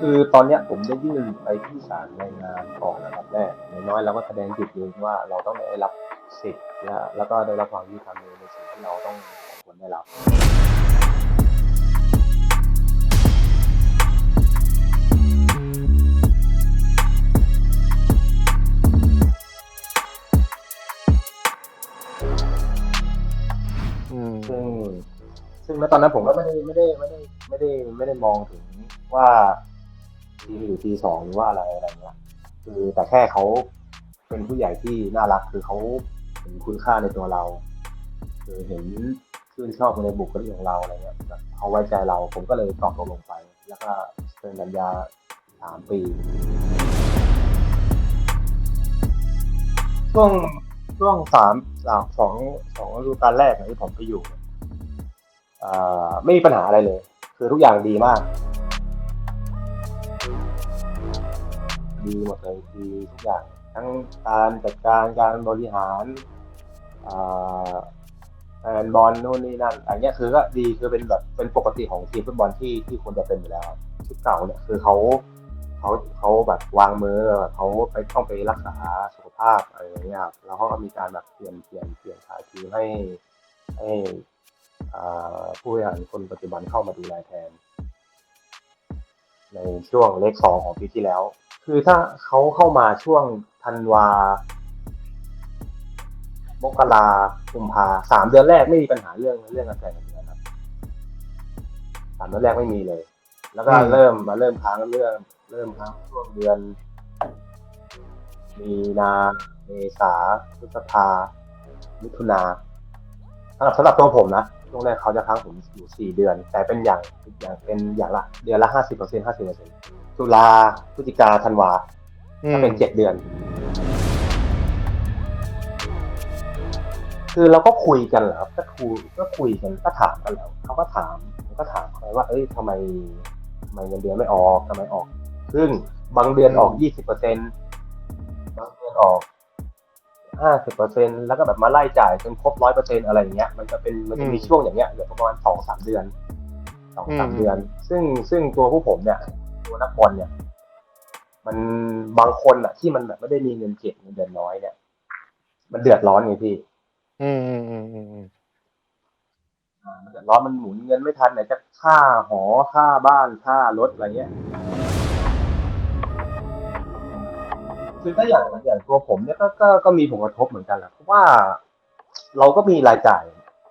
คือตอนเนี้ยผมได้ยื่นไปที่ศาลแรงงานก่อนนะครับแรกอย่างน้อยเราก็แสดงจุดยืนว่าเราต้องได้รับสิทธิ์และแล้วก็ได้รับความยุติธรรมในสิ่งที่เราต้องสมควรได้รับอืมซึ่งซึ่งณตอนนั้นผมก็ไม่ได้ไม่ได้ไม่ได้ไม่ได้ไม่ได้มองถึงว่า ทีหรือทีสองหรือว่าอะไรอะไรเงี้ยคือแต่แค่เขาเป็นผู้ใหญ่ที่น่ารักคือเขาเห็นคุณค่าในตัวเราคือเห็นชื่นชอบในบุคลิกของเราอะไรเงี้ยเขาไว้ใจเราผมก็เลยตอบตกลงไป แล้วก็เซ็นสัญญาสามปีช่วงช่วงสามสามสองสองฤดูกาลแรกที่ผมไปอยู่อ่าไม่มีปัญหาอะไรเลย คือทุกอย่างดีมาก ดีหมดเลยดีทุกอย่างทั้งการจัดการการบริหารแฟนบอลนู่นนี่นั่นอันเนี้ยคือก็ดีคือเป็นแบบเป็นปกติของทีมฟุตบอลที่ที่ควรจะเป็นอยู่แล้วชุดเก่าเนี่ยคือเขาเขาเขาแบบวางมือเขาไปต้องไปรักษาสุขภาพอะไรอย่างเงี้ยครับแล้วเขาก็มีการแบบเปลี่ยนเปลี่ยนเปลี่ยนถ่ายทีมให้ให้ผู้บริหารคนปัจจุบันเข้ามาดูแลแทน ในช่วงเลขสองของปีที่แล้ว คือถ้าเขาเข้ามาช่วงธันวามกรากุมภาสามเดือนแรกไม่มีปัญหาเรื่องเรื่องกระแสเงินเดือนครับสามเดือนแรกไม่มีเลย แล้วก็เริ่มมาเริ่มค้างเรื่องเริ่มค้างช่วงเดือน มีนาเมษาพฤษภามิถุนาสำหรับสำหรับตัวผมนะช่วงแรกเขาจะค้างผมอยู่สี่เดือน แต่เป็นอย่างอย่างเป็นอย่างละ เดือนละห้าสิบเปอร์เซ็นห้าสิบเปอร์เซ็นตุ ลาพฤศจิกาธันวาถ้าเป็นเจ็ดเดือน คือเราก็คุยกันแหละครับก็คุยก็คุยกันก็ถามกันแล้วเขาก็ถามผมก็ถามเขาว่า เอ้ยทำไมทำไมเงินเดือนไม่ออกทำไมออกซึ่งบางเดือนออกยี่สิบเปอร์เซ็นบางเดือนออกห้าสิบเปอร์เซ็นแล้วก็แบบมาไล่จ่ายจนครบร้อยเปอร์เซ็นอะไรอย่างเงี้ย มันจะเป็นมันจะมีช่วงอย่างเงี้ยเหลือประมาณสองสามเดือนสองสามเดือน ซึ่งซึ่งตัวผู้ผมเนี่ย ตัวนักบอลเนี่ย มันบางคนอะที่มันแบบไม่ได้มีเงินเก็บเงินเดือนน้อยเนี่ย มันเดือดร้อนไงพี่ อืมอืมอืมอืมอืมอ่ามันเดือดร้อนมันหมุนเงินไม่ทันไหนจะค่าหอค่าบ้านค่ารถอะไรเงี้ยคือถ้าอย่างอย่างตัวผมเนี่ยก็ก็ก็มีผลกระทบเหมือนกันแหละเพราะว่าเราก็มีรายจ่าย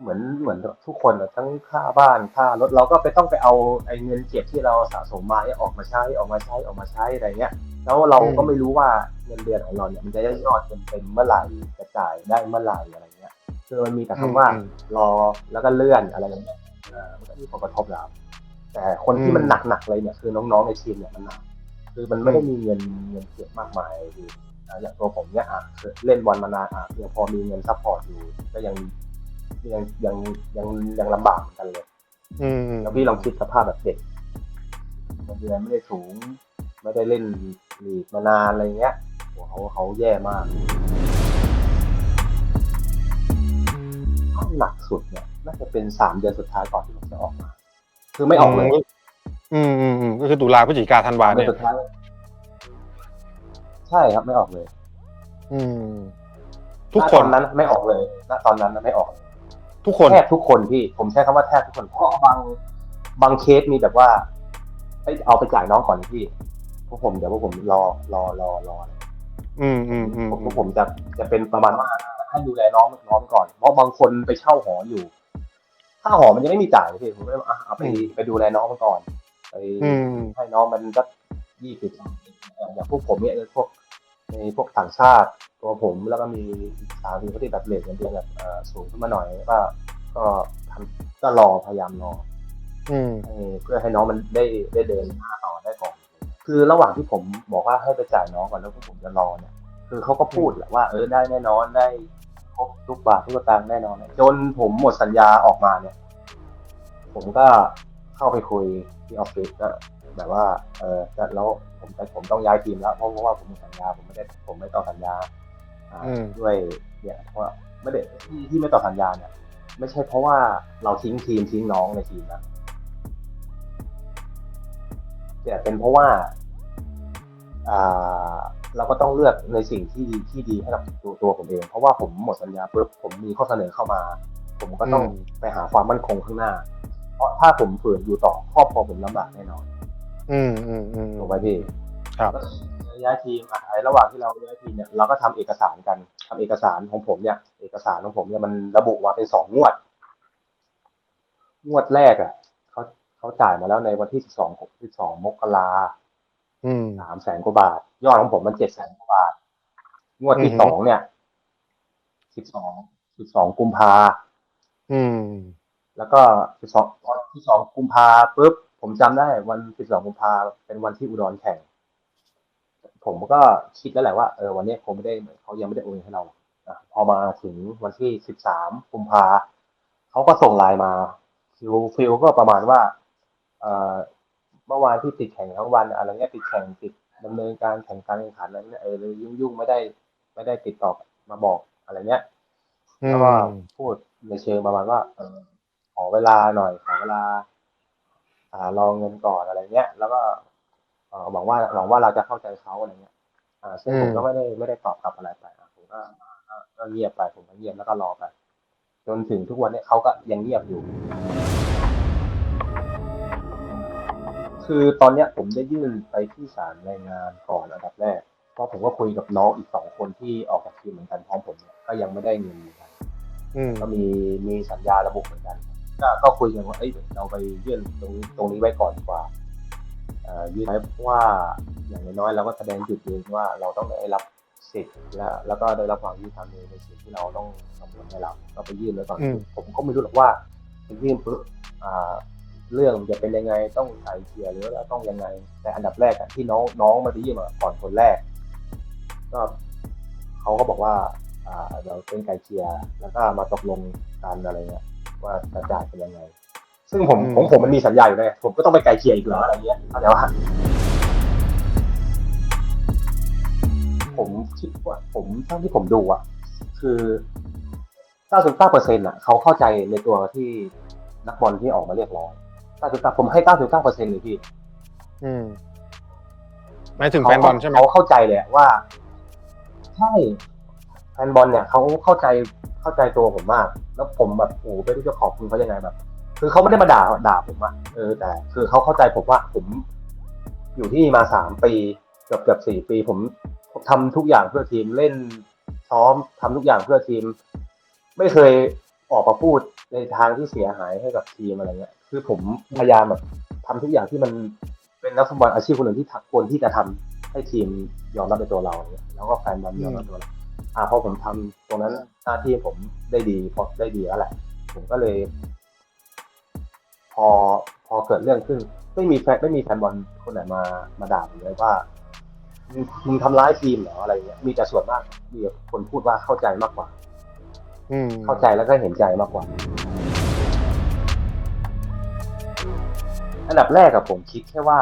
เหมือนเหมือนทุกคนอะทั้งค่าบ้านค่ารถเราก็ไปต้องไปเอาไอ้เงินเก็บที่เราสะสมมาเนี่ยออกมาใช้ออกมาใช้ออกมาใช้อะไรเงี้ย แล้วเราก็ไม่รู้ว่าเงินเดือนของเราเนี่ยมันจะได้ยอดเต็มๆเมื่อไหร่จะจ่ายได้เมื่อไหร่อะไรเงี้ยคือมันมีแต่คำว่ารอแล้วก็เลื่อนอะไรอย่างเงี้ยเอ่อมันก็มีผลกระทบแล้วแต่คนที่มันหนักๆเลยเนี่ยคือน้องๆในทีมเนี่ยมันหนักคือมันไม่ได้มีเงินเงินเก็บมากมายคืออะอย่างตัวผมเนี่ยอะคือเล่นบอลมานานอะยังพอมีเงินซัพพอร์ตอยู่ก็ยัง ยังยังยังยังลำบากเหมือนกันเลยอืมอืมแล้วพี่ลองคิดสภาพแบบเด็กเงินเดือนไม่ได้สูง ไม่ได้เล่นลีกมานานอะไรเงี้ยโหเขาเขาแย่มากถ้าหนักสุดเนี่ยน่าจะเป็นสามเดือนสุดท้ายก่อนที่ผมจะออกมา คือไม่ออกเลย อืมอืมอืมก็คือตุลาพฤศจิกาธันวาเดือเนี่ยนสุดท้ายใช่ครับไม่ออกเลย อืม ทุกณคนตอนนั้นไม่ออกเลยณตอนนั้นนะไม่ออกเลย ทุกคนแทบทุกคนพี่ ผมใช้คำว่าแทบทุกคนเพราะบางบางเคสมีแบบว่าเอ้ยเอาไปจ่ายน้องก่อนพี่พวกผมเดี๋ยวพวกผมรอรอรอรออืมอืมอืมผมพวกผมจะจะเป็นประมาณว่าให้ดูแลน้องน้องก่อน เพราะบางคนไปเช่าหออยู่ค่าหอมันยังไม่มีจ่ายพี่ผมก็เลยว่าอะเอาไปไปดูแลน้องมันก่อนไปอืมให้น้องมันสักยี่สิบอย่างพวกผมเนี่ยเออพวก ในพวกต่างชาติตัวผมแล้วก็มีอีกสามทีเขาที่แบบเลทเงินเดือนแบบเอ่อสูงขึ้นมาหน่อยก็ก็ทำก็รอพยายามรออืมให้เพื่อให้น้องมันได้ได้เดินหน้าต่อได้ก่อนคือระหว่างที่ผมบอกว่าให้ไปจ่ายน้องก่อนแล้วพวกผมจะรอเนี่ย คือเขาก็พูดแหละว่า เออได้แน่นอนได้ครบทุกบาททุกสตางค์แน่นอน จนผมหมดสัญญาออกมาเนี่ย ผมก็เข้าไปคุยที่ออฟฟิศก็ แบบว่าเออจะแล้วผมจะผมต้องย้ายทีมแล้วเพราะเพราะว่าผมมีสัญญาผมไม่ได้ผมไม่ต่อสัญญาอ่าอืมด้วยเนี่ยเพราะว่าไม่ได้ที่ที่ไม่ต่อสัญญาเนี่ย ไม่ใช่เพราะว่าเราทิ้งทีมทิ้งน้องในทีมนะแต่เป็นเพราะว่าอ่าเราก็ต้องเลือกในสิ่งที่ดีที่ดีให้กับตัวตัวผมเอง เพราะว่าผมหมดสัญญาปุ๊บผมมีข้อเสนอเข้ามา ผมก็ต้องอืมไปหาความมั่นคงข้างหน้า เพราะถ้าผมฝืนอยู่ต่อครอบครัวผมลำบากแน่นอน อืมอืมอืมถูกไหมพี่ครับย้ายทีมอะไอ้ระหว่างที่เราย้ายทีมเนี่ยเราก็ทำเอกสารกันทำเอกสารของผมเนี่ย เอกสารของผมเนี่ยมันระบุว่าเป็นสองงวด งวดแรกอะเขาเขาจ่ายมาแล้วในวันที่สิบสองสิบสองมกราอืมสามแสนกว่าบาท ยอดของผมมันเจ็ดแสนกว่าบาท งวดที่อือฮึสองเนี่ยสิบสองสิบสองกุมภาอืม แล้วก็สิบสองที่สองกุมภาปุ๊บ ผมจำได้วันสิบสองกุมภาเป็นวันที่อุดรแข่ง ผมก็คิดแล้วแหละว่าเออวันนี้คงไม่ได้เขายังไม่ได้โอนให้เราอะพอมาถึงวันที่สิบสามกุมภาเขาก็ส่งไลน์มาฟิลฟิลก็ประมาณว่าเอ่อเมื่อวานที่ติดแข่งทั้งวันอะไรเงี้ยติดแข่งติดดำเนินการแข่งการแข่งขันอะไรเงี้ยเออเลยยุ่งยุ่งๆไม่ได้ ไม่ได้ติดต่อมาบอกอะไรเงี้ยอืแล้วก็มพูดในเชิงประมาณว่าเออขอเวลาหน่อยขอเวลาอ่า รอเงินก่อนอะไรเงี้ย แล้วก็เอ่อหวังว่าหวังว่าเราจะเข้าใจเขาอะไรเงี้ยอ่าซึ่งผมก็ไม่ได้ไม่ได้ตอบกลับอะไรไปอะผมก็ก็ก็เงียบไปผมก็เงียบแล้วก็รอไป จนถึงทุกวันเนี้ยเขาก็ยังเงียบอยู่ คือตอนเนี้ยผมได้ยื่นไปที่ศาลรายงานก่อนอันดับแรกเพราะผมก็คุยกับน้องอีกสองคนที่ออกจากทีมเหมือนกันพร้อมผมเนี่ยก็ยังไม่ได้เงินเหมือนกันอืมก็มีมีสัญญาระบุเหมือนกัน ก็ก็คุยกันว่าเอ้ยเราไปยื่นตรงตรงนี้ไว้ก่อนดีกว่าเอ่อยื่นไว้เพราะว่าอย่างน้อยๆเราก็แสดงจุดยืนว่าเราต้องได้รับสิทธิ์และแล้วก็ได้รับความยุติธรรมในในสิ่งที่เราต้องทำผลให้เราก็ไปยื่นไว้ก่อนอืมผมก็ไม่รู้หรอกว่าไปยื่นปุ๊บอ่าเรื่องมันจะเป็นยังไงต้องไกลเกลี่ยหรือว่าต้องยังไง แต่อันดับแรกอะที่น้องน้องมาไปยื่นมาก่อนคนแรก ก็เขาก็บอกว่าอ่าเดี๋ยวเป็นไกลเกลี่ยแล้วก็มาตกลงกันอะไรเงี้ย ว่าจะจ่ายเป็นยังไง ซึ่งผมอืมผมผมมันมีสัญญาอยู่เลยผมก็ต้องไปไกลเกลี่ยอีกเหรออะไรเงี้ยเข้าใจว่าผมคิดว่าผมเท่าที่ผมดูอะคือ99เปอร์เซ็นต์อะเขาเข้าใจในตัวที่นักบอลที่ออกมาเรียกร้อง99ผมให้99เปอร์เซ็นต์เลยพี่อืมหมายถึงแฟนบอลใช่ไหมเขาเข้าใจเลยอะว่า ใช่ แฟนบอลเนี่ยเขาเข้าใจเข้าใจตัวผมมาก แล้วผมแบบโอ้ไม่รู้จะขอบคุณเขายังไงแบบ คือเขาไม่ได้มาด่าด่าผมอะเออแต่ คือเขาเข้าใจผมว่าผม อยู่ที่มาสามปีเกือบเกือบสี่ปีผมทำทุกอย่างเพื่อทีมเล่นซ้อมทำทุกอย่างเพื่อทีม ไม่เคยออกมาพูดในทางที่เสียหายให้กับทีมอะไรเงี้ย คือผมพยายามแบบทำทุกอย่างที่มันเป็นนักฟุตบอลอาชีพคนหนึ่งที่ทักควรที่จะทำให้ทีมยอมรับในตัวเราเนี่ยแล้วก็แฟนบอลยอมรับตัวเรา อ่าพอผมทำตรงนั้นหน้าที่ผมได้ดีพอได้ดีแล้วแหละ ผมก็เลย พอพอเกิดเรื่องขึ้น ไม่มีแฟนไม่มีแฟนบอลคนไหนมามาด่าผมเลยว่ามึงมึงทำร้ายทีมเหรออะไรเงี้ยมีแต่ส่วนมากมีแต่คนพูดว่าเข้าใจมากกว่าอืมเข้าใจแล้วก็เห็นใจมากกว่า อันดับแรกอะผมคิดแค่ว่า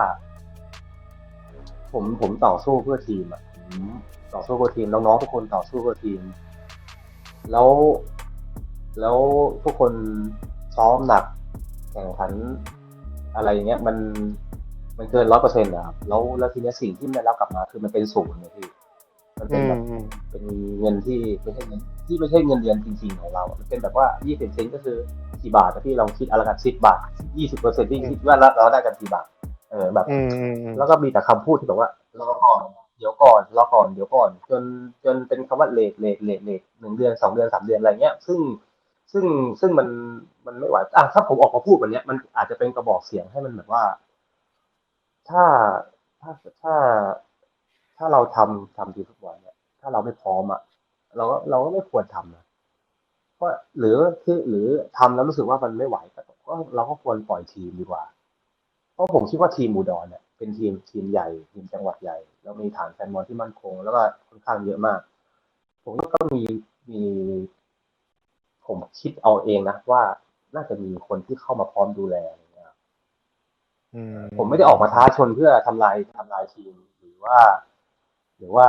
ผมผมต่อสู้เพื่อทีมอะผม ต่อสู้เพื่อทีมน้องๆทุกคนต่อสู้เพื่อทีม แล้ว แล้วทุกคนซ้อมหนักแข่งขันอะไรอย่างเงี้ยมันมันเกินร้อยเปอร์เซ็นต์นะครับแล้วแล้วทีเนี้ยสิ่งที่มันได้รับกลับมาคือมันเป็นศูนย์เลยพี่มันเป็อืนมแบบอืมเป็นเงินที่ไม่ใช่เงินที่ไม่ใช่เงินเดือนจริงๆของเราอะมันเป็นแบบว่า20เซนต์ก็คือกี่บาทนะพี่ลองคิดเอาละกัน10บาท20เปอร์เซ็นต์ที่คิดว่าเราเราได้กันกี่บาทเออแบบอืมอืมอืมแล้วก็มีแต่คำพูดที่แบบว่ารอก่อน เดี๋ยวก่อนรอก่อนเดี๋ยวก่อน จนจนเป็นคำว่าเลทเลทเลทเลทหนึ่งเดือนสองเดือนสามเดือนอะไรเงี้ย ซึ่งซึ่งซึ่งมันมันไม่ไหวอะถ้าผมออกมาพูดแบบเนี้ยมันอาจจะเป็นกระบอกเสียงให้มันแบบว่า ถ้าถ้าถ้าถ้าเราทำทำทีมฟุตบอลเนี่ย ถ้าเราไม่พร้อมอะเราก็เราก็ไม่ควรทำนะเพราะหรือคือหรือทำแล้วรู้สึกว่ามันไม่ไหวก็เราก็ควรปล่อยทีมดีกว่า เพราะผมคิดว่าทีมอุดรเนี่ย เป็นทีมทีมใหญ่ ทีมจังหวัดใหญ่ แล้วมีฐานแฟนบอลที่มั่นคง แล้วก็ค่อนข้างเยอะมาก ผมก็มีมี ผมคิดเอาเองนะว่าน่าจะมีคนที่เข้ามาพร้อมดูแลอะไรเงี้ยอืมผมไม่ได้ออกมาท้าชนเพื่อทำลายทำลายทีมหรือว่า หรือว่า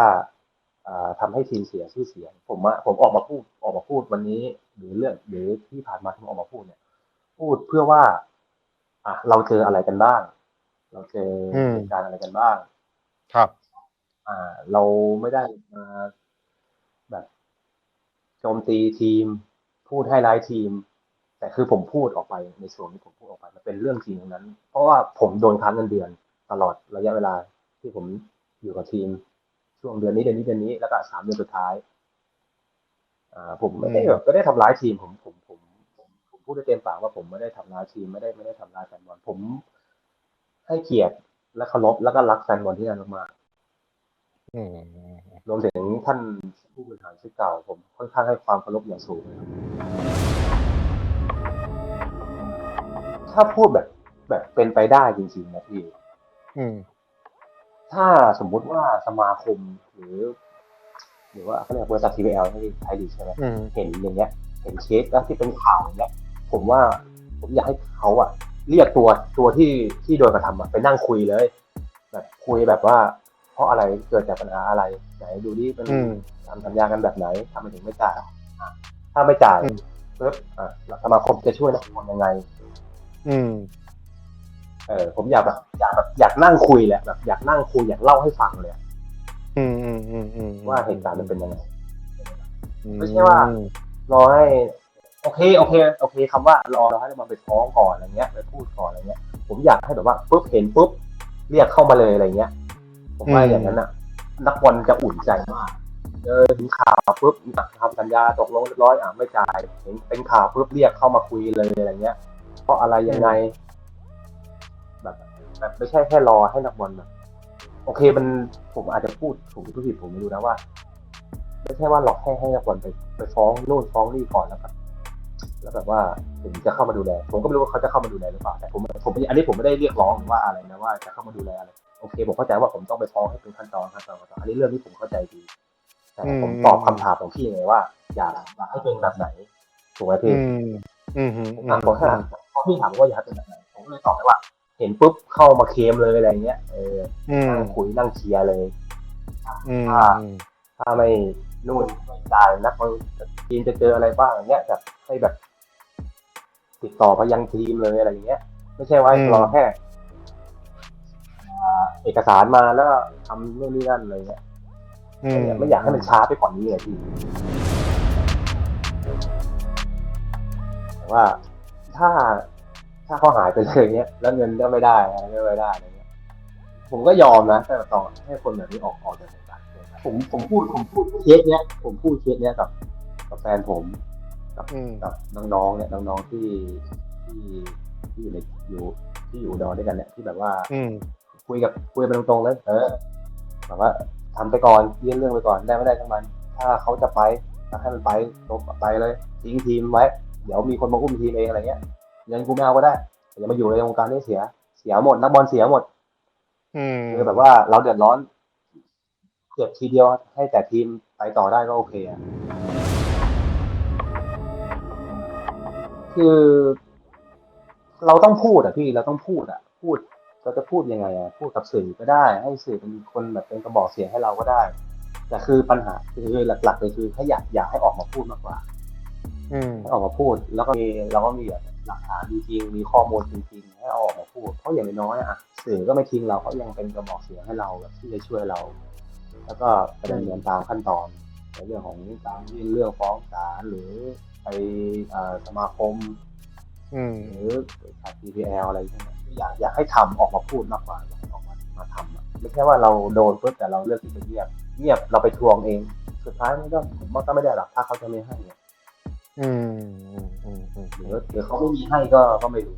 อ่าทำให้ทีมเสียชื่อเสียง ผมอะผมออกมาพูดออกมาพูดวันนี้ หรือเรื่องหรือที่ผ่านมาที่ผมออกมาพูดเนี่ย พูดเพื่อว่า อะเราเจออะไรกันบ้าง เราเจออืมเหตุการณ์อะไรกันบ้าง ครับ อ่า เราไม่ได้มาแบบโจมตีทีม พูดให้ร้ายทีม แต่คือผมพูดออกไปในส่วนที่ผมพูดออกไปมันเป็นเรื่องจริงทั้งนั้น เพราะว่าผมโดนค้างเงินเดือน ตลอดระยะเวลาที่ผมอยู่กับทีม ช่วงเดือนนี้เดือนนี้เดือนนี้แล้วก็สามเดือนสุดท้ายอ่าผมไม่ได้อืมแบบไม่ได้ทำร้ายทีมผมผมผมผมผมพูดได้เต็มปากว่าผมไม่ได้ทำร้ายทีมไม่ได้ไม่ได้ทำร้ายแฟนบอลผม ให้เกียรติและเคารพแล้วก็รักแฟนบอลที่นั่นมากๆอืมรวมถึงท่านผู้บริหารชุดเก่า ผมค่อนข้างให้ความเคารพอย่างสูงเลยครับถ้าพูดแบบแบบเป็นไปได้จริงๆนะพี่อืมถ้าสมมุติว่าสมาคมหรือ หรือว่าเขาเรียกว่าบริษัท TVL ที่ไทยลีกใช่ไหมอืมเห็นอย่างเงี้ย เห็นเคสแล้วที่เป็นข่าวอย่างเงี้ย ผมว่าผมอยากให้เขาอะ เรียกตัวตัวที่ที่โดนกระทำอะไปนั่งคุยเลย แบบคุยแบบว่า เพราะอะไรเกิดจากปัญหาอะไรไหนดูดิเป็นอืมทำสัญญากันแบบไหนทำไมถึงไม่จ่ายอะถ้าไม่จ่ายอืมปุ๊บอะสมาคมจะช่วยนักบอลยังไง อืม เออผมอยากแบบอยากแบบอยากนั่งคุยแหละแบบอยากนั่งคุยอยากเล่าให้ฟังเลยอะอืมอืมอืมอืมว่าเหตุการณ์มันเป็นยังไงอืไม่ใช่ว่ารอให้ โอเคโอเคโอเคคำว่ารอรอให้มันไปฟ้องก่อนอะไรเงี้ยไปพูดก่อนอะไรเงี้ย ผมอยากให้แบบว่าปุ๊บเห็นปุ๊บเรียกเข้ามาเลยอะไรเงี้ย ผมว่าอย่างนั้นอะ นักบอลจะอุ่นใจมากเจอถึงข่าวปุ๊บทำสัญญาตกลงเรียบร้อยอะไม่จ่ายเห็นเป็นข่าวปุ๊บเรียกเข้ามาคุยเลยอะไรเงี้ย เพราะอะไรยังไง แบบแบบไม่ใช่แค่รอให้นักบอลแบบโอเคมันผมอาจจะพูดถูกผิดผมไม่รู้นะว่า ไม่ใช่ว่าหลอกให้ให้นักบอลไปไปฟ้องนู่นฟ้องนี่ก่อนแล้วแบบ แล้วแบบว่าถึงจะเข้ามาดูแล ผมก็ไม่รู้ว่าเขาจะเข้ามาดูแลหรือเปล่าแต่ผมผมอันนี้ผมไม่ได้เรียกร้องหรือว่าอะไรนะว่าจะเข้ามาดูแลอะไรโอเคผมเข้าใจว่าผมต้องไปฟ้องให้เป็นขั้นตอนขั้นตอนขั้นตอนอันนี้เรื่องที่ผมเข้าใจดีแต่ผมตอบคำถามของพี่ไงว่า อยากอยากให้เป็นแบบไหนถูกไหมพี่อืมอืมอืมผมถามเขาแค่เพราะพี่ถามว่าอยากให้เป็นแบบไหนผมก็เลยตอบไปว่า เห็นปุ๊บเข้ามาเคลมเลยอะไรเงี้ยเอออืมนั่งคุยนั่งเชียร์เลยอืมถ้าไม่ นู่นไม่จ่ายนักบอลทีมจะเจออะไรบ้างอย่างเงี้ยแบบให้แบบ ติดต่อไปยังทีมเลยอะไรอย่างเงี้ย ไม่ใช่ว่ารอแค่เอกสารมาแล้วทำนู่นนี่นั่นอะไรเงี้ยไม่อยากให้มันช้าไปกว่านี้เลยพี่แต่ว่าถ้าถ้าเขาหายไปเลยเนี้ยแล้วเงินก็ไม่ได้อะไรก็ไม่ได้อะไรเงี้ย ผมก็ยอมนะแต่ต้องให้คนแบบนี้ออกออกจาก ผมผมพูดผมพูดเคสเนี้ย ผมพูดเคสเนี้ยกับ กับแฟนผมอืมกับน้องๆเนี่ยน้องๆที่ที่ที่อยู่ในอยู่ที่อยู่อุดรด้วยกันเนี่ยที่แบบว่า อืมคุยกับคุยไปตรงๆเลย เออแบบว่าทำไปก่อนเลื่อนเรื่องไปก่อนได้ไม่ได้ทั้งมัน ถ้าเขาจะไปก็ให้มันไปตกไปเลยทิ้งทีมไว้ เดี๋ยวมีคนมาอุ้มทีมเองอะไรเงี้ยเงินกูไม่เอาก็ได้แต่อย่ามาอยู่ในวงการนี้เสีย เสียหมดนักบอลเสียหมดอืมคือแบบว่าเราเดือดร้อน เจ็บทีเดียวให้แต่ทีมไปต่อได้ก็โอเคอะคือ เราต้องพูดอะพี่เราต้องพูดอะ พูดเราจะพูดยังไงอะพูดกับสื่อก็ได้ ให้สื่อเป็นคนแบบเป็นกระบอกเสียงให้เราก็ได้ แต่คือปัญหาคือหลักๆเลยคือให้อยากอยากให้ออกมาพูดมากกว่า อืมให้ออกมาพูด แล้วก็มีเราก็มีแบบหลักฐานจริงๆมีข้อมูลจริงๆให้เอาออกมาพูด เพราะอย่างน้อยๆอะสื่อก็ไม่ทิ้งเราเขายังเป็นกระบอกเสียงให้เราแบบที่จะช่วยเรา แล้วก็ไปดำเนินตามขั้นตอน ในเรื่องของการยื่นเรื่องฟ้องศาลหรือไปเอ่อสมาคมอืมหรือขาด PPL อะไรพวกนี้อยากอยากให้ทำออกมาพูดมากกว่าอยากให้ออกมามาทำอะไม่ใช่ว่าเราโดนปุ๊บแต่เราเลือกที่จะเงียบ เงียบเราไปทวงเอง สุดท้ายมันก็ผมว่าก็ไม่ได้หรอกถ้าเขาจะไม่ให้อะอืมอืมอืมอืมหรือหรือเขาไม่มีให้ก็ก็ไม่รู้